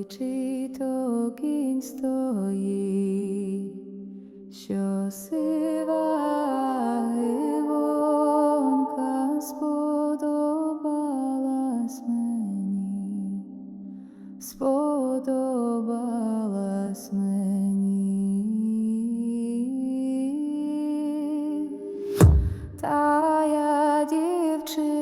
Личить то стоїть, що сива гивонка сподобалась мені, сподобалась мені, та я дівчина.